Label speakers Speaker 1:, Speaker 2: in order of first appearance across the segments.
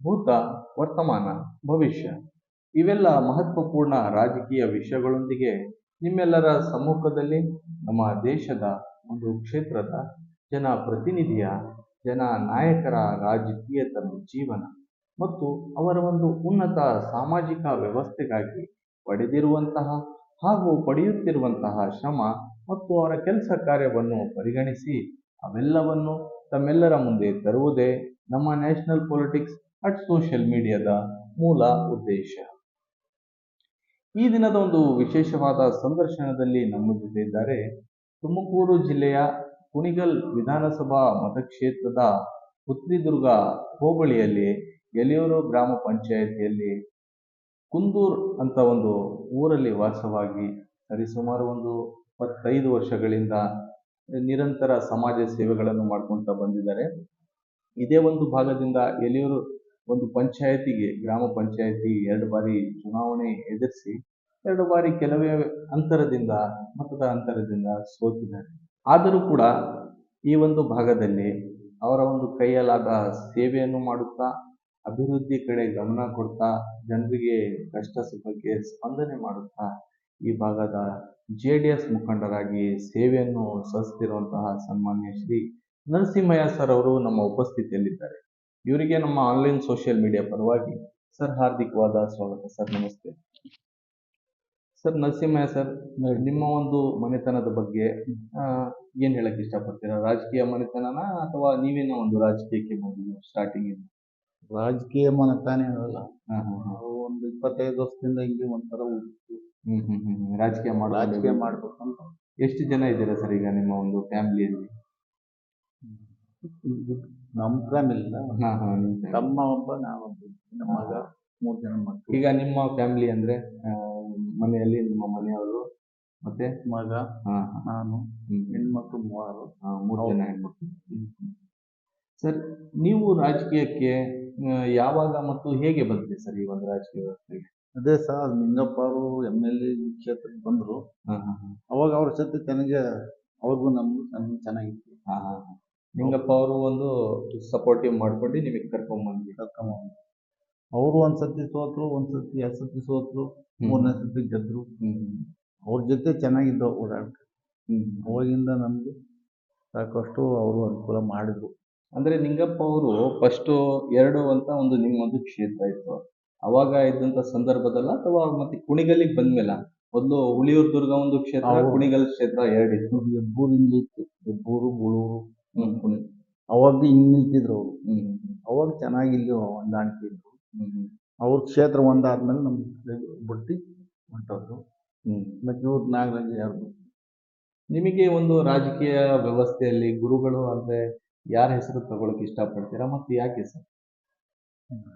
Speaker 1: ಭೂತ, ವರ್ತಮಾನ, ಭವಿಷ್ಯ ಇವೆಲ್ಲ ಮಹತ್ವಪೂರ್ಣ ರಾಜಕೀಯ ವಿಷಯಗಳೊಂದಿಗೆ ನಿಮ್ಮೆಲ್ಲರ ಸಮ್ಮುಖದಲ್ಲಿ ನಮ್ಮ ದೇಶದ ಒಂದು ಕ್ಷೇತ್ರದ ಜನ ಪ್ರತಿನಿಧಿಯ, ಜನ ನಾಯಕರ ರಾಜಕೀಯ ತಮ್ಮ ಜೀವನ ಮತ್ತು ಅವರ ಒಂದು ಉನ್ನತ ಸಾಮಾಜಿಕ ವ್ಯವಸ್ಥೆಗಾಗಿ ಪಡೆದಿರುವಂತಹ ಹಾಗೂ ಪಡೆಯುತ್ತಿರುವಂತಹ ಶ್ರಮ ಮತ್ತು ಅವರ ಕೆಲಸ ಕಾರ್ಯವನ್ನು ಪರಿಗಣಿಸಿ ಅವೆಲ್ಲವನ್ನು ತಮ್ಮೆಲ್ಲರ ಮುಂದೆ ತರುವುದೇ ನಮ್ಮ ನ್ಯಾಷನಲ್ ಪೊಲಿಟಿಕ್ಸ್ ಅಟ್ ಸೋಷಿಯಲ್ ಮೀಡಿಯಾದ ಮೂಲ ಉದ್ದೇಶ. ಈ ದಿನದ ಒಂದು ವಿಶೇಷವಾದ ಸಂದರ್ಶನದಲ್ಲಿ ನಮ್ಮ ಜೊತೆ ಇದ್ದಾರೆ ತುಮಕೂರು ಜಿಲ್ಲೆಯ ಕುಣಿಗಲ್ ವಿಧಾನಸಭಾ ಮತಕ್ಷೇತ್ರದ ಪುತ್ರಿದುರ್ಗ ಹೋಬಳಿಯಲ್ಲಿ ಎಲೆಯೂರು ಗ್ರಾಮ ಪಂಚಾಯತಿಯಲ್ಲಿ ಕುಂದೂರ್ ಅಂತ ಒಂದು ಊರಲ್ಲಿ ವಾಸವಾಗಿ ಸರಿಸುಮಾರು ಒಂದು ಇಪ್ಪತ್ತೈದು ವರ್ಷಗಳಿಂದ ನಿರಂತರ ಸಮಾಜ ಸೇವೆಗಳನ್ನು ಮಾಡ್ಕೊತಾ ಬಂದಿದ್ದಾರೆ. ಇದೇ ಒಂದು ಭಾಗದಿಂದ ಎಲೆಯೂರು ಒಂದು ಪಂಚಾಯತಿಗೆ, ಗ್ರಾಮ ಪಂಚಾಯತಿ ಎರಡು ಬಾರಿ ಚುನಾವಣೆ ಎದುರಿಸಿ, ಎರಡು ಬಾರಿ ಕೆಲವೇ ಅಂತರದಿಂದ, ಮತದ ಅಂತರದಿಂದ ಸೋತಿದ್ದಾರೆ. ಆದರೂ ಕೂಡ ಈ ಒಂದು ಭಾಗದಲ್ಲಿ ಅವರ ಒಂದು ಕೈಯಲ್ಲಾದ ಸೇವೆಯನ್ನು ಮಾಡುತ್ತಾ, ಅಭಿವೃದ್ಧಿ ಕಡೆ ಗಮನ ಕೊಡ್ತಾ, ಜನರಿಗೆ ಕಷ್ಟ ಸುಖಕ್ಕೆ ಸ್ಪಂದನೆ ಮಾಡುತ್ತಾ, ಈ ಭಾಗದ ಜೆ ಡಿ ಎಸ್ ಮುಖಂಡರಾಗಿ ಸೇವೆಯನ್ನು ಸಲ್ಲಿಸ್ತಿರುವಂತಹ ಸನ್ಮಾನ್ಯ ಶ್ರೀ ನರಸಿಂಹಯ್ಯ ಸರ್ ಅವರು ನಮ್ಮ ಉಪಸ್ಥಿತಿಯಲ್ಲಿದ್ದಾರೆ. ಇವರಿಗೆ ನಮ್ಮ ಆನ್ಲೈನ್ ಸೋಷಿಯಲ್ ಮೀಡಿಯಾ ಪರವಾಗಿ ಸರ್ ಹಾರ್ದಿಕವಾದ ಸ್ವಾಗತ ಸರ್ ನಮಸ್ತೆ. ಸರ್ ನರಸಿಂಹಯ್ಯ ಸರ್ ನಿಮ್ಮ ಒಂದು ಮನೆತನದ ಬಗ್ಗೆ ಏನ್ ಹೇಳಕ್ ಇಷ್ಟಪಡ್ತೀರಾ? ರಾಜಕೀಯ ಮನೆತನನ ಅಥವಾ ನೀವೇನೋ ಒಂದು ರಾಜಕೀಯಕ್ಕೆ ಬಂದಿದ್ದು ಸ್ಟಾರ್ಟಿಂಗ್
Speaker 2: ರಾಜಕೀಯ ಮನೆತನ ಅಲ್ಲ
Speaker 1: ಹಾ ಹಾ ಹಾ.
Speaker 2: ನಾವು ಒಂದು ಇಪ್ಪತ್ತೈದು ವರ್ಷದಿಂದ ಹಿಂಗೆ ಒಂಥರ ಹುಟ್ಟು
Speaker 1: ಹ್ಮ್ ಹ್ಮ್ ಹ್ಮ್ ಹ್ಮ್. ರಾಜಕೀಯ ಮಾಡ
Speaker 2: ರಾಜಕೀಯ ಮಾಡ್ಬೇಕಂತ
Speaker 1: ಎಷ್ಟು ಜನ ಇದ್ದೀರಾ ಸರ್ ಈಗ ನಿಮ್ಮ ಒಂದು ಫ್ಯಾಮಿಲಿಯಲ್ಲಿ
Speaker 2: ನಮ್ಮ ಫ್ಯಾಮಿಲಿ ಇಲ್ಲ
Speaker 1: ಹಾ ಹಾ. ನಿಮ್ family.
Speaker 2: ತಮ್ಮ ಒಬ್ಬ. ನಾವೊಬ್ಬ ನಮ್ಮ ಮಗ ಮೂರ್ ಜನ ಮಕ್ಕಳು.
Speaker 1: ಈಗ ನಿಮ್ಮ ಫ್ಯಾಮಿಲಿ ಅಂದ್ರೆ ಆ, ಮನೆಯಲ್ಲಿ ನಿಮ್ಮ ಮನೆಯವರು ಮತ್ತೆ?
Speaker 2: ಮಗ
Speaker 1: ಹಾ ಹಾ.
Speaker 2: ನಾನು
Speaker 1: ಹ್ಮ್.
Speaker 2: ಹೆಣ್ಮಕ್ಳು ಮೂವರು.
Speaker 1: ಮೂರು ಜನ ಹೆಣ್ಮಕ್ಳು. ಸರ್ ನೀವು ರಾಜಕೀಯಕ್ಕೆ ಆ, ಯಾವಾಗ ಮತ್ತು ಹೇಗೆ ಬಂದ್ರಿ ಸರ್ ಈ ಒಂದು ರಾಜಕೀಯ ವ್ಯವಸ್ಥೆಗೆ?
Speaker 2: ಅದೇ ಸರ್ ನಿಂಗಪ್ಪ ಅವರು ಎಂ ಎಲ್ ಎ ಕ್ಷೇತ್ರಕ್ಕೆ ಬಂದ್ರು.
Speaker 1: ಹಾ ಹಾ ಹಾ.
Speaker 2: ಅವಾಗ ಅವ್ರ ಜೊತೆ ನನಗೆ ಅವ್ರಿಗೂ ನಮಗೂ ನಮ್ಗೆ ಚೆನ್ನಾಗಿತ್ತು.
Speaker 1: ಹಾ ಹಾ ಹಾ. ನಿಂಗಪ್ಪ ಅವರು ಒಂದು ಸಪೋರ್ಟಿವ್ ಮಾಡ್ಕೊಂಡು ನಿಮಗೆ ಕರ್ಕೊಂಡ್ ಬಂದ್ವಿ
Speaker 2: ಕರ್ಕೊಂಡ್ ಅವರು ಒಂದ್ಸತಿ ಸೋತ್ರು ಒಂದ್ಸತಿ ಎರಡ್ ಸತಿ ಸೋತ್ರು ಮೂರನೇ ಸತಿ ಗೆದ್ರು. ಅವ್ರ ಜೊತೆ ಚೆನ್ನಾಗಿದ್ದು ಓಡಾಡ್ಕ ಅವಾಗಿಂದ ನಮ್ಗೆ ಸಾಕಷ್ಟು ಅವರು ಅನುಕೂಲ ಮಾಡಿದ್ರು.
Speaker 1: ಅಂದ್ರೆ ನಿಂಗಪ್ಪ ಅವರು ಫಸ್ಟ್ ಎರಡು ಅಂತ ಒಂದು ನಿಮ್ಮೊಂದು ಕ್ಷೇತ್ರ ಇತ್ತು. ಅವಾಗ ಇದ್ದಂತ ಸಂದರ್ಭದಲ್ಲ ಅಥವಾ ಮತ್ತೆ ಕುಣಿಗಲ್ಲಿಗೆ ಬಂದ್ಮೇಲೆ? ಮೊದಲು ಹುಳಿಯೂರು ದುರ್ಗ ಒಂದು ಕ್ಷೇತ್ರ ಕುಣಿಗಲ್ ಕ್ಷೇತ್ರ ಎರಡಿತ್ತು.
Speaker 2: ಹೆಬ್ಬೂರಿಂದ ಇತ್ತು. ಹೆಬ್ಬೂರು ಬುಳೂರು
Speaker 1: ಹ್ಮ್
Speaker 2: ಅವಾಗ ಹಿಂಗ್ ನಿಂತಿದ್ರು ಅವರು.
Speaker 1: ಹ್ಮ್
Speaker 2: ಅವಾಗ ಚೆನ್ನಾಗಿ ಇಲ್ಲಿ ಹೊಂದಾಣಿಕೆ ಇದ್ರು.
Speaker 1: ಹ್ಮ್ ಹ್ಮ್.
Speaker 2: ಅವ್ರ ಕ್ಷೇತ್ರ ಒಂದಾದ್ಮೇಲೆ ನಮ್ ಬಿಟ್ಟು ಹೊಂಟೋದ್ರು.
Speaker 1: ಹ್ಮ್.
Speaker 2: ಮತ್ತೆ ಇವ್ರು ನಾಗರಾಜ್ ಯಾರು?
Speaker 1: ನಿಮಗೆ ಒಂದು ರಾಜಕೀಯ ವ್ಯವಸ್ಥೆಯಲ್ಲಿ ಗುರುಗಳು ಅಂದ್ರೆ ಯಾರ ಹೆಸರು ತಗೊಳಕ್ ಇಷ್ಟಪಡ್ತೀರಾ ಮತ್ತೆ ಯಾಕೆ ಸರ್?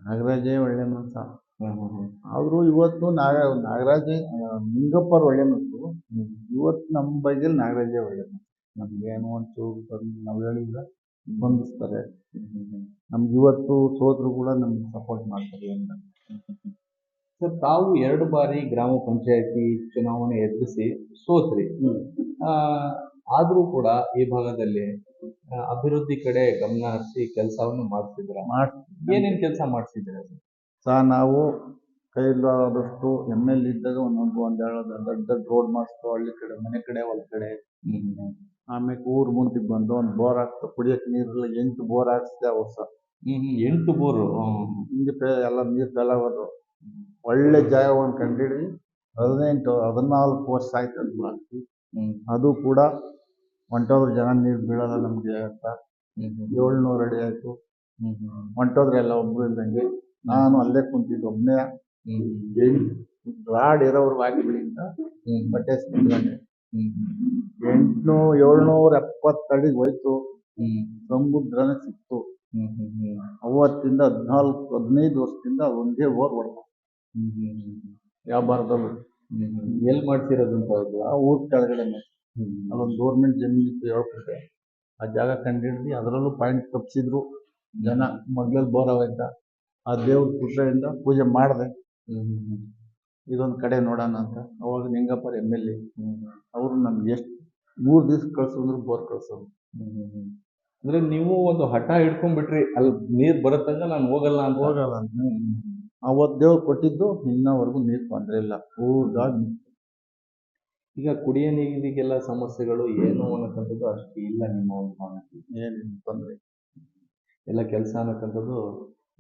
Speaker 2: ನಾಗರಾಜೇ ಒಳ್ಳೆ ಮನಸ್ಸ
Speaker 1: ಹ್ಮ್ ಹ್ಮ್ ಹ್ಮ್.
Speaker 2: ಆದ್ರೂ ಇವತ್ತು ನಾಗ ನಾಗರಾಜೇ ನಿಂಗಪ್ಪರ್ ಒಳ್ಳೆ ಮನಸ್ಸು ಇವತ್ತು ನಮ್ಮ ಬಗ್ಗೆ ನಾಗರಾಜೇ ಒಳ್ಳೆ ಮನ್ಸು ನಮ್ಗೆ ಏನು ಒಂಚೂರು ಬಂದು ನಾವು ಹೇಳಿದ್ರೆ ಬಂಧಿಸ್ತಾರೆ. ನಮ್ಗೆ ಇವತ್ತು ಸೋದ್ರು ಕೂಡ ನಮ್ಗೆ ಸಪೋರ್ಟ್ ಮಾಡ್ತಾರೆ ಅಂತ.
Speaker 1: ಸರ್ ತಾವು ಎರಡು ಬಾರಿ ಗ್ರಾಮ ಪಂಚಾಯತಿ ಚುನಾವಣೆ ಎದುರಿಸಿ ಸೋತ್ರಿ. ಆ, ಆದ್ರೂ ಕೂಡ ಈ ಭಾಗದಲ್ಲಿ ಅಭಿವೃದ್ಧಿ ಕಡೆ ಗಮನ ಹರಿಸಿ ಕೆಲಸವನ್ನು ಮಾಡ್ತಿದ್ರ
Speaker 2: ಏನೇನು
Speaker 1: ಏನೇನ್ ಕೆಲಸ ಮಾಡ್ತಿದ್ದೀರಾ ಸರ್?
Speaker 2: ಸಹ ನಾವು ಕೈಲಾದಷ್ಟು ಎಂ ಎಲ್ ಇದ್ದಾಗ ಒಂದೊಂದು ಒಂದೆರಡು ದೊಡ್ಡ ದೊಡ್ಡ ರೋಡ್ ಮಾಡಿಸ್ತು ಹಳ್ಳಿ ಕಡೆ ಮನೆ ಕಡೆ ಹೊಲ ಕಡೆ ಆಮೇಲೆ ಊರು ಮುಂದೆ ಬಂದು ಒಂದು ಬೋರ್ ಹಾಕ್ತು ಕುಡಿಯೋಕೆ ನೀರಿಲ್ಲ ಎಂಟು ಬೋರ್ ಹಾಕ್ಸಿದೆ ಆ ವರ್ಷ.
Speaker 1: ಹ್ಮ್ ಎಂಟು ಬೋರು
Speaker 2: ಹಿಂಗೆ ಪೇ ಎಲ್ಲ ನೀರು ಫೇಲಾಗೋದು ಒಳ್ಳೆ ಜಾಗ ಒಂದು ಕಂಡಿಡಿ ಹದಿನೆಂಟು ಹದಿನಾಲ್ಕು ವರ್ಷ ಆಯ್ತು ಅದು ಹಾಕಿ ಅದು ಕೂಡ ಹೊಂಟೋದ್ರ ಜನ ನೀರು ಬೀಳಲ್ಲ ನಮ್ಗೆ ಅಂತ. ಏಳ್ನೂರು ಅಡಿ ಆಯ್ತು. ಹೊಂಟೋದ್ರೆ ಎಲ್ಲ ಒಬ್ರು ಇಲ್ದಂಗೆ ನಾನು ಅಲ್ಲೇ ಕುಂತಿದ್ದು ಒಬ್ಬನೇ
Speaker 1: ಹ್ಮ್
Speaker 2: ರಾಡ್ ಇರೋರು ಹಾಕಿಬಿಡಿ ಅಂತ. ಬಟ್ಟೆ ಸ್ಕೂಲ್
Speaker 1: ಹ್ಮ್
Speaker 2: ಎಂಟ್ನೂ ಏಳ್ನೂರ ಎಪ್ಪತ್ತು ಅಡಿಗೆ ಹೋಯ್ತು.
Speaker 1: ಹ್ಮ್
Speaker 2: ಸಮುದ್ರನೇ ಸಿಕ್ತು. ಅವತ್ತಿಂದ ಹದಿನಾಲ್ಕು ಹದಿನೈದು ವರ್ಷದಿಂದ ಒಂದೇ ಓರ್ ಹೊಡ್ದ
Speaker 1: ಯಾವ
Speaker 2: ವ್ಯಾಪಾರದಲ್ಲೂ
Speaker 1: ಎಲ್ಲಿ ಮಾಡ್ತಿರೋದಂತ ಅದು
Speaker 2: ಆ ಊರ್ ಕೆಳಗಡೆ ಅಲ್ಲೊಂದು ಗೌರ್ಮೆಂಟ್ ಜಮೀನು ಇತ್ತು ಹೇಳ್ಕೊಟ್ಟೆ ಆ ಜಾಗ ಕಂಡಿಡ್ದು ಅದರಲ್ಲೂ ಪಾಯಿಂಟ್ ತಪ್ಪಿಸಿದ್ರು ಜನ ಮೊದ್ಲಲ್ಲಿ ಬೋರ್ ಆಗೋಯ್ತ ಆ ದೇವ್ರ ಕೃಪೆಯಿಂದ ಪೂಜೆ ಮಾಡಿದೆ. ಇದೊಂದು ಕಡೆ ನೋಡೋಣ ಅಂತ. ಅವಾಗ ನಿಂಗಪ್ಪರ ಎಂ ಎಲ್ ಎ. ಅವರು ನಮ್ಗೆ ಎಷ್ಟು ಮೂರು ದಿವ್ಸ ಕಳ್ಸಂದ್ರು ಬೋರ್ ಕಳ್ಸೋರು.
Speaker 1: ಹ್ಮ್. ಅಂದ್ರೆ ನೀವು ಒಂದು ಹಠ ಹಿಡ್ಕೊಂಡ್ಬಿಟ್ರಿ ಅಲ್ಲಿ ನೀರು ಬರತ್ತಂಗ ನಾನು ಹೋಗಲ್ಲ ಅಂತ.
Speaker 2: ಹೋಗಲ್ಲ ಅಂತ. ಅವತ್ತು ದೇವ್ರು ಕೊಟ್ಟಿದ್ದು ಇನ್ನವರೆಗೂ ನೀರು ತೊಂದರೆ ಇಲ್ಲ. ಊರ್ದಾಗ
Speaker 1: ಈಗ ಕುಡಿಯ ನೀರಿಗೆಲ್ಲ ಸಮಸ್ಯೆಗಳು ಏನು ಅನ್ನಕ್ಕಂಥದ್ದು ಅಷ್ಟು ಇಲ್ಲ ನಿಮ್ಮ ಒಂದು ಮಾಹಿತಿ
Speaker 2: ಏನೇನು ತೊಂದರೆ
Speaker 1: ಎಲ್ಲ ಕೆಲಸ ಅನ್ನಕ್ಕಂಥದ್ದು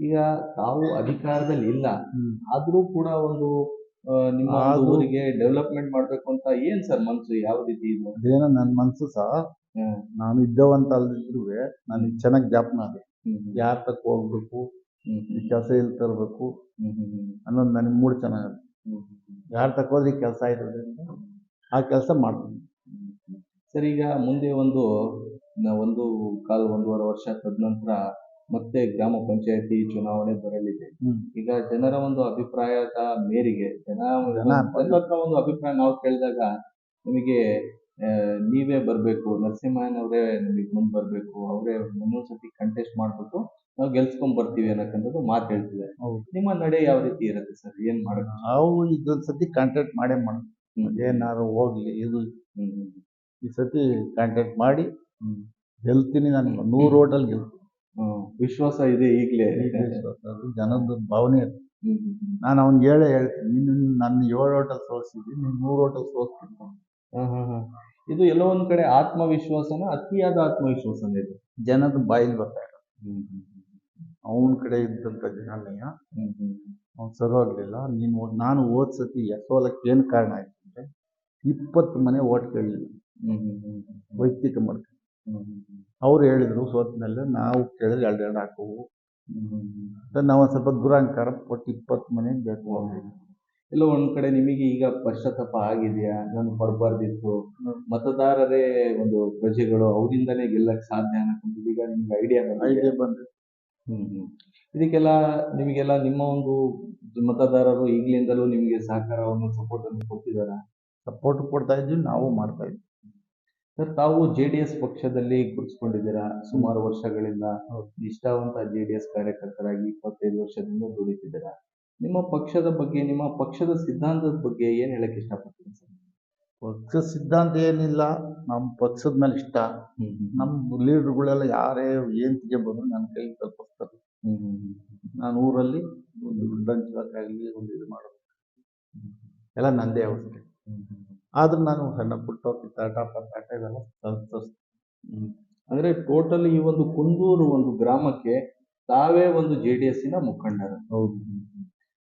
Speaker 1: ಈಗ ತಾವು ಅಧಿಕಾರದಲ್ಲಿ ಇಲ್ಲ. ಆದರೂ ಕೂಡ ಒಂದು ನಿಮ್ಮ ಒಂದು ಊರಿಗೆ ಡೆವಲಪ್ಮೆಂಟ್ ಮಾಡ್ಬೇಕು ಅಂತ ಏನ್ ಸರ್ ಮನ್ಸು? ಯಾವ ರೀತಿ ಇದೆ?
Speaker 2: ಏನೋ ನನ್ನ ಮನಸ್ಸು ಸಹ
Speaker 1: ಹ್ಮ್.
Speaker 2: ನಾನು ಇದ್ದವಂತ ಅಲ್ದಿದ್ರು ನನಗೆ ಚೆನ್ನಾಗಿ ಜ್ಞಾಪನ ಅದು
Speaker 1: ಹ್ಮ್ ಹ್ಮ್.
Speaker 2: ಯಾರ ತಕ್ಕ ಹೋಗ್ಬೇಕು?
Speaker 1: ಹ್ಮ್
Speaker 2: ಈ
Speaker 1: ಹ್ಮ್.
Speaker 2: ಕೆಲಸ ಎಲ್ಲಿ ತರಬೇಕು?
Speaker 1: ಹ್ಮ್ ಹ್ಮ್ ಹ್ಮ್.
Speaker 2: ಅನ್ನೋದು ನನಗೆ ಮೂಡ್ ಚೆನ್ನಾಗಿದೆ.
Speaker 1: ಹ್ಮ್ ಹ್ಮ್
Speaker 2: ಯಾರ ತಕ್ಕ ಹೋದ್ರೆ ಕೆಲಸ ಇರೋದ್ರಿಂದ ಆ ಕೆಲಸ ಮಾಡ್ತೀನಿ.
Speaker 1: ಸರ್ ಈಗ ಮುಂದೆ ಒಂದು ನ- ಒಂದು ಕಾಲ ಒಂದೂವರೆ ವರ್ಷ ತದನಂತರ ಮತ್ತೆ ಗ್ರಾಮ ಪಂಚಾಯತಿ ಚುನಾವಣೆ ಬರಲಿದೆ ಈಗ ಜನರ ಒಂದು ಅಭಿಪ್ರಾಯದ ಮೇರೆಗೆ ಜನ
Speaker 2: ಜನ
Speaker 1: ಜನರ ಹತ್ರ ಒಂದು ಅಭಿಪ್ರಾಯ ನಾವು ಕೇಳಿದಾಗ ನಿಮಗೆ ನೀವೇ ಬರಬೇಕು ನರಸಿಂಹಯ್ಯನವರೇ ನಮಗೆ ಮುಂದೆ ಬರಬೇಕು ಅವರೇ ಮುಂದೊಂದು ಸತಿ ಕಂಟೆಸ್ಟ್ ಮಾಡ್ಬಿಟ್ಟು ನಾವು ಗೆಲ್ಸ್ಕೊಂಡ್ ಬರ್ತೀವಿ ಅನ್ನಕ್ಕಂಥದ್ದು ಮಾತು ಹೇಳ್ತಿದ್ದಾರೆ
Speaker 2: ಹೌದು.
Speaker 1: ನಿಮ್ಮ ನಡೆ ಯಾವ ರೀತಿ ಇರುತ್ತೆ ಸರ್ ಏನ್ ಮಾಡೋಣ
Speaker 2: ನಾವು ಇದೊಂದು ಸತಿ ಕಾಂಟ್ಯಾಕ್ಟ್ ಮಾಡೇ ಮಾಡಿ. ಏನಾದ್ರು ಹೋಗ್ಲಿ ಇದು ಈ ಸತಿ ಕಾಂಟ್ಯಾಕ್ಟ್ ಮಾಡಿ. ಗೆಲ್ತೀನಿ ನಾನು ನೂರು ಓಟಲ್ಲಿ ಗೆಲ್ತೀನಿ.
Speaker 1: ವಿಶ್ವಾಸ ಇದೆ ಈಗಲೇ.
Speaker 2: ಜನದ ಭಾವನೆ. ನಾನು ಅವ್ನಿಗೆ ಹೇಳೇ ಹೇಳ್ತೀನಿ. ನೀನು ನನ್ನ ಏಳು ಹೋಟೆಲ್ ಸೋಲ್ಸಿದ್ದೀನಿ ನೀನು ಸೋಲ್ಸ್ತೀನಿ
Speaker 1: ಹ್ಮ್ ಹ್ಮ್. ಇದು ಎಲ್ಲೋ ಒಂದ್ ಕಡೆ ಆತ್ಮವಿಶ್ವಾಸನ ಅತಿಯಾದ ಆತ್ಮವಿಶ್ವಾಸನ ಇದೆ?
Speaker 2: ಜನದ ಬಾಯಿಲಿ ಬರ್ತಾ ಅವನ ಕಡೆ
Speaker 1: ಇದ್ದಂತ ಜನನೆಯ
Speaker 2: ಅವ್ನ ಸರ್ವಾಗ್ಲಿಲ್ಲ ಸರೋಗ್ಲಿಲ್ಲ ನೀನು ನಾನು ಹೋದ ಸತಿ ಎಸೋಲಕ್ಕೆ ಏನು ಕಾರಣ ಆಯ್ತು ಅಂದ್ರೆ ಇಪ್ಪತ್ತು ಮನೆ ಓಟ್ ಕೇಳಲಿಲ್ಲ
Speaker 1: ಹ್ಮ್ ಹ್ಮ್ ಹ್ಮ್ ಹ್ಮ್.
Speaker 2: ವೈಯಕ್ತಿಕ ಮಾಡ್ಕೊಂಡು
Speaker 1: ಹ್ಮ್.
Speaker 2: ಅವ್ರು ಹೇಳಿದರು ಸೋತ್ಮೇಲೆ ನಾವು ಕೇಳಿದ್ರೆ ಎರಡು ಎರಡು ಹಾಕುವು. ಅಂತ ನಾವು ಒಂದು ಸ್ವಲ್ಪ ದುರಹಂಕಾರ ಕೊಟ್ಟು ಇಪ್ಪತ್ತು ಮನೆಗೆ ಬೇಕು.
Speaker 1: ಇಲ್ಲ ಒಂದು ಕಡೆ ನಿಮಗೆ ಈಗ ಪಶ್ಚಾತ್ತಾಪ ಆಗಿದೆಯಾ? ನಾನು ಬರಬಾರ್ದಿತ್ತು. ಮತದಾರರೇ ಒಂದು ಪ್ರಜೆಗಳು ಅವರಿಂದಲೇ ಗೆಲ್ಲಕ್ಕೆ ಸಾಧ್ಯ ಅನ್ನೋದು ಈಗ ನಿಮ್ಗೆ ಐಡಿಯಾ
Speaker 2: ಐಡಿಯಾ ಬಂದಿದೆ.
Speaker 1: ಹ್ಮ್ ಹ್ಮ್. ಇದಕ್ಕೆಲ್ಲ ನಿಮಗೆಲ್ಲ ನಿಮ್ಮ ಒಂದು ಮತದಾರರು ಈಗಲಿಂದಲೂ ನಿಮಗೆ ಸಹಕಾರವನ್ನು ಸಪೋರ್ಟ್ ಕೊಟ್ಟಿದ್ದಾರೆ?
Speaker 2: ಸಪೋರ್ಟ್ ಕೊಡ್ತಾ ಇದ್ವಿ ನಾವು ಮಾಡ್ತಾ ಇದ್ವಿ
Speaker 1: ಸರ್ ತಾವು ಜೆ ಡಿ ಎಸ್ ಪಕ್ಷದಲ್ಲಿ ಗುರುತಿಸ್ಕೊಂಡಿದ್ದೀರಾ? ಸುಮಾರು ವರ್ಷಗಳಿಂದ. ನಿಷ್ಠಾವಂತ ಜೆ ಡಿ ಎಸ್ ಕಾರ್ಯಕರ್ತರಾಗಿ ಇಪ್ಪತ್ತೈದು ವರ್ಷದಿಂದ ದುಡಿತಿದ್ದೀರಾ? ನಿಮ್ಮ ಪಕ್ಷದ ಬಗ್ಗೆ ನಿಮ್ಮ ಪಕ್ಷದ ಸಿದ್ಧಾಂತದ ಬಗ್ಗೆ ಏನು ಹೇಳಕ್ಕೆ ಇಷ್ಟಪಡ್ತೀನಿ ಸರ್?
Speaker 2: ಪಕ್ಷ ಸಿದ್ಧಾಂತ ಏನಿಲ್ಲ ನಮ್ಮ ಪಕ್ಷದ ಮೇಲೆ ಇಷ್ಟ. ನಮ್ಮ ಲೀಡರ್ಗಳೆಲ್ಲ ಯಾರೇ ಏನ್ ತಿಗೆ ಬಂದ್ರು ನನ್ನ ಕೈ ತಲುಪಿಸ್ತಾರೆ. ನಾನು ಊರಲ್ಲಿ ಒಂದು ದುಡ್ಡು ಒಂದು ಇದು ಮಾಡೋದು ಎಲ್ಲ ನಂದೇ ಅವಸ್ಥೆ. ಆದ್ರೂ ನಾನು ಸಣ್ಣ ಪುಟ್ಟ ಕಿತ್ತಾಟ ಪತ್ತಾಟ ಇದೆಲ್ಲ ತಲುಪಿಸ್ತೀನಿ
Speaker 1: ಅಂದ್ರೆ ಟೋಟಲಿ ಈ ಒಂದು ಕುಂದೂರು ಒಂದು ಗ್ರಾಮಕ್ಕೆ ತಾವೇ ಒಂದು ಜೆ ಡಿ ಎಸ್ಸಿನ ಮುಖಂಡರು.
Speaker 2: ಹೌದು.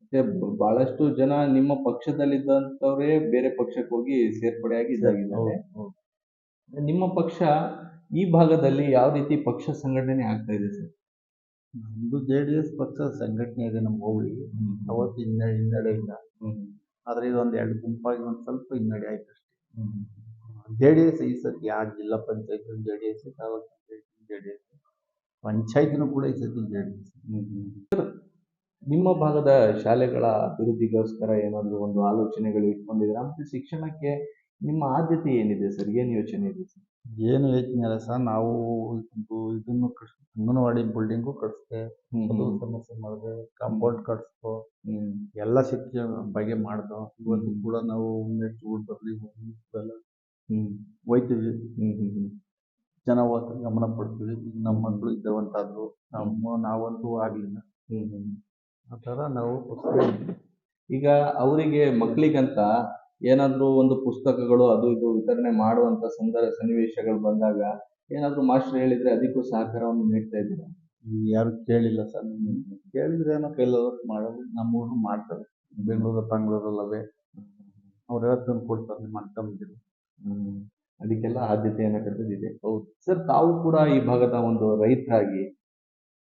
Speaker 1: ಮತ್ತೆ ಬಹಳಷ್ಟು ಜನ ನಿಮ್ಮ ಪಕ್ಷದಲ್ಲಿದ್ದಂಥವರೇ ಬೇರೆ ಪಕ್ಷಕ್ಕೆ ಹೋಗಿ ಸೇರ್ಪಡೆಯಾಗಿ ಇದಾಗಿದ್ದಾರೆ.
Speaker 2: ಹೌದು
Speaker 1: ನಿಮ್ಮ ಪಕ್ಷ ಈ ಭಾಗದಲ್ಲಿ ಯಾವ ರೀತಿ ಪಕ್ಷ ಸಂಘಟನೆ ಆಗ್ತಾ ಇದೆ ಸರ್?
Speaker 2: ನಮ್ದು ಜೆ ಡಿ ಎಸ್ ಪಕ್ಷದ ಸಂಘಟನೆ ಇದೆ ನಮ್ಮ ಹೋಬಳಿ. ಅವತ್ತು ಹಿನ್ನಡೆ ಹಿನ್ನಡೆ ಇಲ್ಲ ಆದ್ರೆ ಇದೊಂದು ಎರಡು ಗುಂಪಾಗಿ ಒಂದು ಸ್ವಲ್ಪ ಹಿನ್ನಡೆ ಆಯ್ತು ಅಷ್ಟೇ. ಜೆ ಡಿ ಎಸ್ ಈ ಸತಿ ಆ ಜಿಲ್ಲಾ panchayat J D S taluk panchayat J D S ಪಂಚಾಯತ್ನು ಕೂಡ ಈ ಸತಿ ಜೆ ಡಿ ಎಸ್
Speaker 1: ನಿಮ್ಮ ಭಾಗದ ಶಾಲೆಗಳ ಅಭಿವೃದ್ಧಿಗೋಸ್ಕರ ಏನಾದ್ರು ಒಂದು ಆಲೋಚನೆಗಳು ಇಟ್ಕೊಂಡಿದ್ದೀರಾ? ಮತ್ತು ಶಿಕ್ಷಣಕ್ಕೆ ನಿಮ್ಮ ಆದ್ಯತೆ ಏನಿದೆ ಸರ್? ಏನು ಯೋಚನೆ ಇದೆ ಸರ್?
Speaker 2: ಏನು ಯೋಚನೆ ಇಲ್ಲ ಸರ್ ನಾವು ಇದು ಇದನ್ನು ಕಟ್ಸ್ ಅಂಗನವಾಡಿ ಬಿಲ್ಡಿಂಗು ಕಟ್ಸ್ದೆ ಅದು ಸಮಸ್ಯೆ ಮಾಡಿದೆ ಕಾಂಪೌಂಡ್ ಕಟ್ಸ್ಕೊ
Speaker 1: ಹ್ಮ್.
Speaker 2: ಎಲ್ಲ ಶಿಕ್ಷಣ ಬಗ್ಗೆ ಮಾಡ್ದೋ ಇವತ್ತು ಕೂಡ ನಾವು ನೆಟ್ ಬರಲಿ
Speaker 1: ಹ್ಮ್.
Speaker 2: ಹೋಯ್ತೀವಿ.
Speaker 1: ಹ್ಮ್ ಹ್ಮ್ ಹ್ಮ್.
Speaker 2: ಜನ ಹೋಗ್ತಾರೆ ಗಮನ ಪಡ್ತೀವಿ ಈಗ ನಮ್ಮ ಮಕ್ಕಳು ಇದ್ದವಂತಾದ್ರು ನಮ್ಮ ನಾವಂತೂ ಆಗ್ಲಿಲ್ಲ.
Speaker 1: ಹ್ಮ್ ಹ್ಮ್.
Speaker 2: ಆ ಥರ ನಾವು ಪುಸ್ತಕ
Speaker 1: ಈಗ ಅವರಿಗೆ ಮಕ್ಕಳಿಗಂತ ಏನಾದ್ರೂ ಒಂದು ಪುಸ್ತಕಗಳು ಅದು ಇದು ವಿತರಣೆ ಮಾಡುವಂಥ ಸಂದರ್ಭ ಸನ್ನಿವೇಶಗಳು ಬಂದಾಗ ಏನಾದ್ರು ಮಾಸ್ಟರ್ ಹೇಳಿದ್ರೆ ಅದಕ್ಕೂ ಸಹಕಾರವನ್ನು ನೀಡ್ತಾ ಇದ್ದೀರಾ?
Speaker 2: ಯಾರು ಕೇಳಿಲ್ಲ ಸರ್. ಕೇಳಿದ್ರೆ ಏನೋ ಕೈಲಾದಷ್ಟು ಮಾಡೋದು ನಮ್ಮೂರು ಮಾಡ್ತಾರೆ. ಬೆಂಗಳೂರು ಬೆಂಗಳೂರಲ್ಲವೇ ಅವರೆಲ್ಲ ತಂದು ಕೊಡ್ತಾರೆ
Speaker 1: ಹ್ಮ್. ಅದಕ್ಕೆಲ್ಲ ಆದ್ಯತೆಯನ್ನು ಕಟ್ಟಿದೆ ಹೌದು. ಸರ್ ತಾವು ಕೂಡ ಈ ಭಾಗದ ಒಂದು ರೈತರಾಗಿ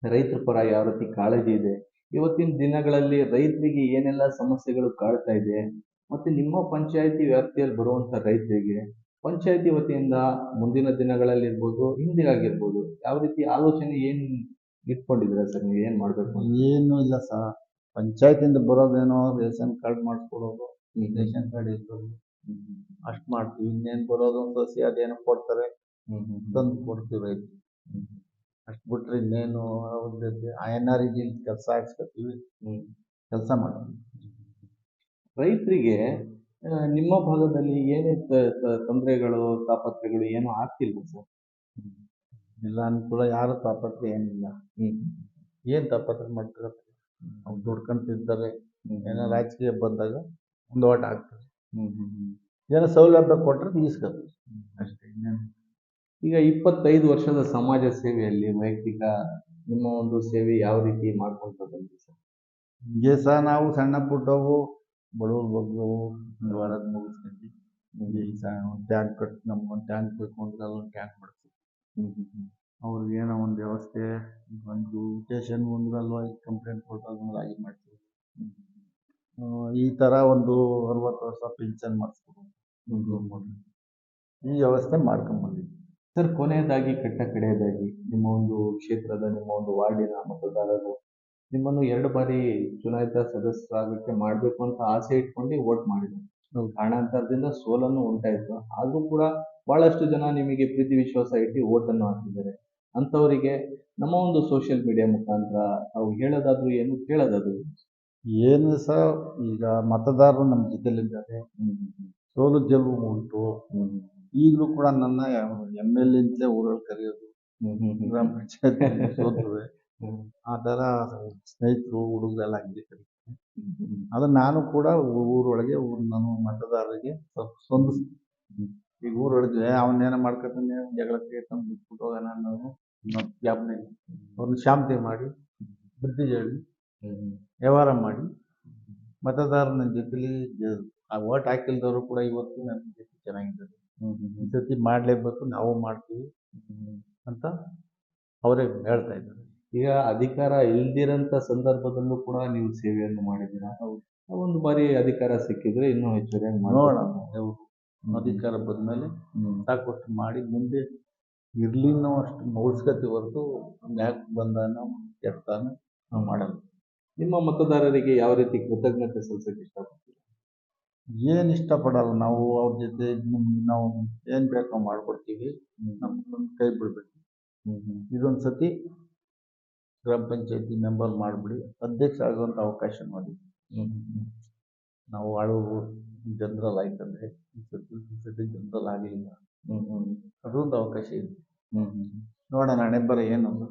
Speaker 1: ರೈತರ ಪರ ಯಾವ ರೀತಿ ಕಾಳಜಿ ಇದೆ? ಇವತ್ತಿನ ದಿನಗಳಲ್ಲಿ ರೈತರಿಗೆ ಏನೆಲ್ಲ ಸಮಸ್ಯೆಗಳು ಕಾಡ್ತಾ ಇದೆ? ಮತ್ತೆ ನಿಮ್ಮ ಪಂಚಾಯಿತಿ ವ್ಯಾಪ್ತಿಯಲ್ಲಿ ಬರುವಂತ ರೈತರಿಗೆ ಪಂಚಾಯಿತಿ ವತಿಯಿಂದ ಮುಂದಿನ ದಿನಗಳಲ್ಲಿ ಇರ್ಬೋದು ಹಿಂದೆ ಆಗಿರ್ಬೋದು ಯಾವ ರೀತಿ ಆಲೋಚನೆ ಏನು ಇಟ್ಕೊಂಡಿದ್ದೀರಾ ಸರ್? ನೀವು ಏನ್ ಮಾಡ್ಬೇಕು?
Speaker 2: ಏನು ಇಲ್ಲ ಸರ್. ಪಂಚಾಯತಿಂದ ಬರೋದೇನೋ ರೇಷನ್ ಕಾರ್ಡ್ ಮಾಡಿಸ್ಕೊಡೋದು ರೇಷನ್ ಕಾರ್ಡ್ ಇರ್ಬೋದು ಅಷ್ಟು ಮಾಡ್ತೀವಿ. ಇನ್ನೇನು ಬರೋದು ಒಂದು ಸಸಿ ಅದೇನೋ ಕೊಡ್ತಾರೆ. ತಂದು ಕೊಡ್ತೀವಿ. ರೈತ ಅಷ್ಟು ಬಿಟ್ರೆ ಇನ್ನೇನು ಅವ್ರದ್ದು ಐ ಎನ್ ಆರ್ ಕೆಲಸ ಹಾಕ್ಸ್ಕೊತೀವಿ. ಕೆಲಸ ಮಾಡ್ತೀವಿ
Speaker 1: ರೈತರಿಗೆ ನಿಮ್ಮ ಭಾಗದಲ್ಲಿ ಏನೇ ತೊಂದರೆಗಳು ತಾಪತ್ರೆಗಳು ಏನೂ ಆಗ್ತಿಲ್ವಾ ಸರ್?
Speaker 2: ಇಲ್ಲ ಅನುಕೂಲ ಯಾರು ತಾಪತ್ರೆ ಏನಿಲ್ಲ. ಏನು ತಾಪತ್ರೆ ಮಾಡ್ತಾರೆ? ಅವ್ರು ದುಡ್ಕೊಂತಿದ್ದಾರೆ ಏನೋ ರಾಜಕೀಯ ಬಂದಾಗ ಒಂದು ಓಟ್ ಹ್ಞೂ ಏನೋ ಸೌಲಭ್ಯ ಕೊಟ್ಟರೆ ತೀಸ್ಕೊತಾರೆ ಅಷ್ಟೇ. ಇನ್ನೇನು?
Speaker 1: ಈಗ ಇಪ್ಪತ್ತೈದು ವರ್ಷದ ಸಮಾಜ ಸೇವೆಯಲ್ಲಿ ವೈಯಕ್ತಿಕ ನಿಮ್ಮ ಒಂದು ಸೇವೆ ಯಾವ ರೀತಿ ಮಾಡ್ಕೊಂತ ಬಂದ್ರಿ ಸರ್?
Speaker 2: ಹಿಂಗೆ ಸಹ ನಾವು ಸಣ್ಣ ಪುಟ್ಟವು ಬಡವ್ರ ಬಗ್ಗೆ ವಾರದ ಮುಗಿಸ್ಕೊಂಡು ನಿಮಗೆ ಈ ಟ್ಯಾಂಕ್ ಕಟ್ ನಮ್ಗೆ ಒಂದು ಟ್ಯಾಂಕ್ ಬೇಕು ಅಂದ್ರೆ ಅಲ್ಲೊಂದು ಟ್ಯಾಂಕ್ ಮಾಡ್ತೀವಿ. ಅವ್ರಿಗೆ ಏನೋ ಒಂದು ವ್ಯವಸ್ಥೆ ಒಂದು ಸ್ಟೇಷನ್ ಒಂದು ಅಲ್ವಾ ಕಂಪ್ಲೇಂಟ್ ಕೊಟ್ಟಾಗ ಆಗಿ ಮಾಡ್ತೀವಿ. ಈ ಥರ ಒಂದು ಅರವತ್ತು ವರ್ಷ ಪಿಂಚನ್ ಮಾಡಿಸ್ಕೊಡು. ಈ ವ್ಯವಸ್ಥೆ ಮಾಡ್ಕೊಂಬಂದಿದ್ವಿ
Speaker 1: ಸರ್ ಕೊನೆಯದಾಗಿ ಕಟ್ಟ ಕಡೆಯದಾಗಿ ನಿಮ್ಮ ಒಂದು ಕ್ಷೇತ್ರದ ನಿಮ್ಮ ಒಂದು ವಾರ್ಡಿನ ಮತದಾರರು ನಿಮ್ಮನ್ನು ಎರಡು ಬಾರಿ ಚುನಾಯಿತ ಸದಸ್ಯರಾಗಕ್ಕೆ ಮಾಡಬೇಕು ಅಂತ ಆಸೆ ಇಟ್ಕೊಂಡು ವೋಟ್ ಮಾಡಿದ್ರು.
Speaker 2: ಹೌದು.
Speaker 1: ಕಾರಣಾಂತರದಿಂದ ಸೋಲನ್ನು ಉಂಟಾಯಿತು. ಆದ್ರೂ ಕೂಡ ಬಹಳಷ್ಟು ಜನ ನಿಮಗೆ ಪ್ರೀತಿ ವಿಶ್ವಾಸ ಇಟ್ಟು ವೋಟನ್ನು ಹಾಕಿದ್ದಾರೆ. ಅಂತವರಿಗೆ ನಮ್ಮ ಒಂದು ಸೋಷಿಯಲ್ ಮೀಡಿಯಾ ಮುಖಾಂತರ ತಾವು ಹೇಳೋದಾದ್ರು ಏನು ಕೇಳೋದಾದ್ರು ಏನು?
Speaker 2: ಏನು ಸಹ ಈಗ ಮತದಾರರು ನಮ್ಮ ಜೊತೆಲಿದ್ದಾರೆ. ಸೋಲು ಗೆಲುವು ಉಂಟು. ಈಗಲೂ ಕೂಡ ನನ್ನ ಎಂ ಎಲ್ ಎಂತಲೇ ಊರಲ್ಲಿ ಕರೆಯೋದು. ಗ್ರಾಮ ಪಂಚಾಯತ್ ಆ ಥರ ಸ್ನೇಹಿತರು ಹುಡುಗರೆಲ್ಲ ಹಂಗೆ ಕರೀತಾರೆ. ಅದು ನಾನು ಕೂಡ ಊರೊಳಗೆ ಊರ್ ನಾನು ಮತದಾರರಿಗೆ ಸ್ವಲ್ಪ ಸ್ಪಂದಿಸ್ತೀನಿ. ಈಗ ಊರೊಳಗೆ ಅವನ್ನೇನೋ ಮಾಡ್ಕೊತಾನೆ ಜಗಳಕ್ಕೆ ತಂದು ಬಿಟ್ಬಿಟ್ಟು ಹೋಗೋಣ ಅನ್ನೋದು ಜ್ಞಾಪನೆ. ಇಲ್ಲ. ಅವ್ರನ್ನ ಶಾಂತಿ ಮಾಡಿ ಬುದ್ಧಿ ಹೇಳಿ ವ್ಯವಹಾರ ಮಾಡಿ. ಮತದಾರನ ಜೊತೆಲಿ ಆ ಓಟ್ ಹಾಕಿಲ್ದವರು ಕೂಡ ಇವತ್ತು ನನ್ನ ಜೊತೆ ಚೆನ್ನಾಗಿದ್ದಾರೆ. ಈ ಸತಿ ಮಾಡಲೇಬೇಕು ನಾವು ಮಾಡ್ತೀವಿ ಅಂತ ಅವರೇ ಹೇಳ್ತಾ ಇದ್ದಾರೆ.
Speaker 1: ಈಗ ಅಧಿಕಾರ ಇಲ್ದಿರಂತ ಸಂದರ್ಭದಲ್ಲೂ ಕೂಡ ನೀವು ಸೇವೆಯನ್ನು ಮಾಡಿದ್ದೀರಾ? ಒಂದು ಬಾರಿ ಅಧಿಕಾರ ಸಿಕ್ಕಿದ್ರೆ ಇನ್ನೂ ಹೆಚ್ಚುವರಿಯಾಗಿ
Speaker 2: ನೋಡೋಣ. ಅಧಿಕಾರ ಬಂದಮೇಲೆ. ಸಾಕಷ್ಟು ಮಾಡಿ ಮುಂದೆ ಇರ್ಲಿ ನಾವು ಅಷ್ಟು ಉಳಿಸ್ಕೊತೀವಿ ಹೊರತು ಯಾಕೆ ಬಂದಾನ ಕೆಡ್ತಾನ ನಾವು ಮಾಡಲ್ಲ.
Speaker 1: ನಿಮ್ಮ ಮತದಾರರಿಗೆ ಯಾವ ರೀತಿ ಕೃತಜ್ಞತೆ ಸಲ್ಲಿಸಕ್ಕೆ ಇಷ್ಟಪಡ್ತೀವಿ
Speaker 2: ಏನು ಇಷ್ಟಪಡಲ್ಲ. ನಾವು ಅವ್ರ ಜೊತೆ ನಿಮ್ಗೆ ನಾವು ಏನು ಬೇಕೋ ಮಾಡ್ಕೊಡ್ತೀವಿ. ನಮ್ಮ ಕೈ ಬಿಡ್ಬೇಕು. ಇದೊಂದು ಸತಿ ಗ್ರಾಮ ಪಂಚಾಯತಿ ಮೆಂಬರ್ ಮಾಡಿಬಿಡಿ. ಅಧ್ಯಕ್ಷ ಆಗುವಂಥ ಅವಕಾಶ ಮಾಡಿ ನಾವು ಆಳುವ ಜನರಲ್ ಆಯ್ತಂದ್ರೆ ಈ ಜನರಲ್ ಆಗಲಿಲ್ಲ. ಅದೊಂದು ಅವಕಾಶ ಇದೆ. ನೋಡೋಣ ಹಣೆ ಬರ ಏನಲ್ಲ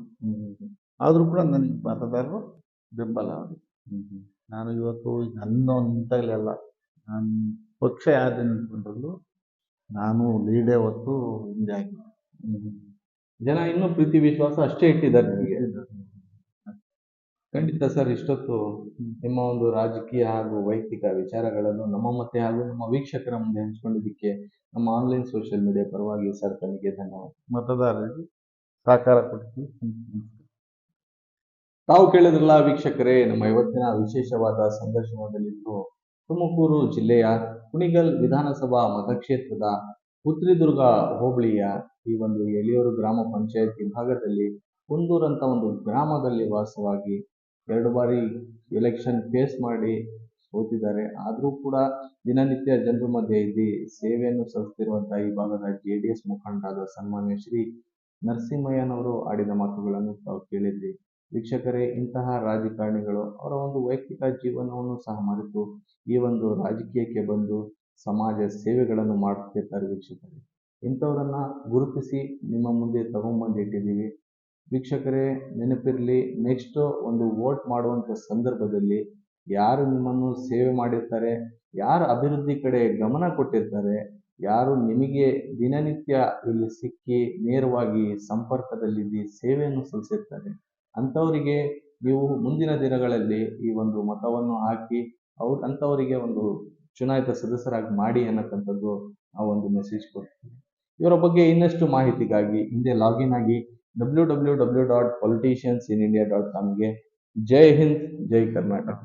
Speaker 2: ಆದರೂ ಕೂಡ ನನಗೆ ಮತದಾರರು ಬೆಂಬಲ ಅವರು. ನಾನು ಇವತ್ತು ನನ್ನ ನಿಂತಾಗಲೆಲ್ಲ ನಾನು ಪಕ್ಷ ಯಾರು ನಿಂತ್ಕೊಂಡ್ರಲ್ಲೂ ನಾನು ಲೀಡೇ ಹೊತ್ತು ಹಿಂದೆ
Speaker 1: ಜನ ಇನ್ನೂ ಪ್ರೀತಿ ವಿಶ್ವಾಸ ಅಷ್ಟೇ ಇಟ್ಟಿದ್ದಾರೆ ನಿಮಗೆ. ಖಂಡಿತ ಸರ್ ಇಷ್ಟೊತ್ತು ನಿಮ್ಮ ಒಂದು ರಾಜಕೀಯ ಹಾಗೂ ವೈಯಕ್ತಿಕ ವಿಚಾರಗಳನ್ನು ನಮ್ಮ ಮತ್ತೆ ಹಾಗೂ ನಮ್ಮ ವೀಕ್ಷಕರ ಮುಂದೆ ಹಂಚಿಕೊಂಡಿದ್ದಕ್ಕೆ ನಮ್ಮ ಆನ್ಲೈನ್ ಸೋಷಿಯಲ್ ಮೀಡಿಯಾ ಪರವಾಗಿ ಸರ್ ತಮಗೆ ಧನ್ಯವಾದ.
Speaker 2: ಮತದಾರರಿಗೆ ಸಹಕಾರ ಕೊಡ್ತೀವಿ
Speaker 1: ತಾವು ಕೇಳಿದ್ರಲ್ಲ ವೀಕ್ಷಕರೇ ನಮ್ಮ ಇವತ್ತಿನ ವಿಶೇಷವಾದ ಸಂದರ್ಶನದಲ್ಲಿದ್ದು ತುಮಕೂರು ಜಿಲ್ಲೆಯ ಕುಣಿಗಲ್ ವಿಧಾನಸಭಾ ಮತಕ್ಷೇತ್ರದ ಪುತ್ರಿದುರ್ಗ ಹೋಬಳಿಯ ಈ ಒಂದು ಎಲಿಯೂರು ಗ್ರಾಮ ಪಂಚಾಯತ್ ವಿಭಾಗದಲ್ಲಿ ಕುಂದೂರಂತ ಒಂದು ಗ್ರಾಮದಲ್ಲಿ ವಾಸವಾಗಿ ಎರಡು ಬಾರಿ ಎಲೆಕ್ಷನ್ ಫೇಸ್ ಮಾಡಿ ಸೋತಿದ್ದಾರೆ. ಆದರೂ ಕೂಡ ದಿನನಿತ್ಯ ಜನರ ಮಧ್ಯೆ ಇದ್ದು ಸೇವೆಯನ್ನು ಸಲ್ಲಿಸುತ್ತಿರುವಂತಹ ಈ ಭಾಗದ ಜೆ ಡಿ ಎಸ್ ಮುಖಂಡರಾದ ಸನ್ಮಾನ್ಯ ಶ್ರೀ ನರಸಿಂಹಯ್ಯನವರು ಆಡಿದ ಮಾತುಗಳನ್ನು ತಾವು ಕೇಳಿದ್ರಿ. ವೀಕ್ಷಕರೇ, ಇಂತಹ ರಾಜಕಾರಣಿಗಳು ಅವರ ಒಂದು ವೈಯಕ್ತಿಕ ಜೀವನವನ್ನು ಸಹ ಮರೆತು ಈ ಒಂದು ರಾಜಕೀಯಕ್ಕೆ ಬಂದು ಸಮಾಜ ಸೇವೆಗಳನ್ನು ಮಾಡುತ್ತಿರ್ತಾರೆ ವೀಕ್ಷಕರೇ. ಇಂಥವರನ್ನ ಗುರುತಿಸಿ ನಿಮ್ಮ ಮುಂದೆ ತಗೊಂಬಂದು ಇಟ್ಟಿದ್ದೀವಿ ವೀಕ್ಷಕರೇ, ನೆನಪಿರಲಿ ನೆಕ್ಸ್ಟು ಒಂದು ವೋಟ್ ಮಾಡುವಂಥ ಸಂದರ್ಭದಲ್ಲಿ ಯಾರು ನಿಮ್ಮನ್ನು ಸೇವೆ ಮಾಡಿರ್ತಾರೆ, ಯಾರು ಅಭಿವೃದ್ಧಿ ಕಡೆ ಗಮನ ಕೊಟ್ಟಿರ್ತಾರೆ, ಯಾರು ನಿಮಗೆ ದಿನನಿತ್ಯ ಇಲ್ಲಿ ಸಿಕ್ಕಿ ನೇರವಾಗಿ ಸಂಪರ್ಕದಲ್ಲಿದ್ದು ಸೇವೆಯನ್ನು ಸಲ್ಲಿಸಿರ್ತಾರೆ. ಅಂಥವರಿಗೆ ನೀವು ಮುಂದಿನ ದಿನಗಳಲ್ಲಿ ಈ ಒಂದು ಮತವನ್ನು ಹಾಕಿ ಅವ್ರು, ಅಂಥವರಿಗೆ ಒಂದು ಚುನಾಯಿತ ಸದಸ್ಯರಾಗಿ ಮಾಡಿ ಅನ್ನತಕ್ಕಂಥದ್ದು ಆ ಒಂದು ಮೆಸೇಜ್ ಕೊಡ್ತೀವಿ. ಇವರ ಬಗ್ಗೆ ಇನ್ನಷ್ಟು ಮಾಹಿತಿಗಾಗಿ ಹಿಂದೆ ಲಾಗಿನ್ ಆಗಿ W W W dot politicians in India dot ಕಾಮ್ಗೆ Jai Hind Jai Karnataka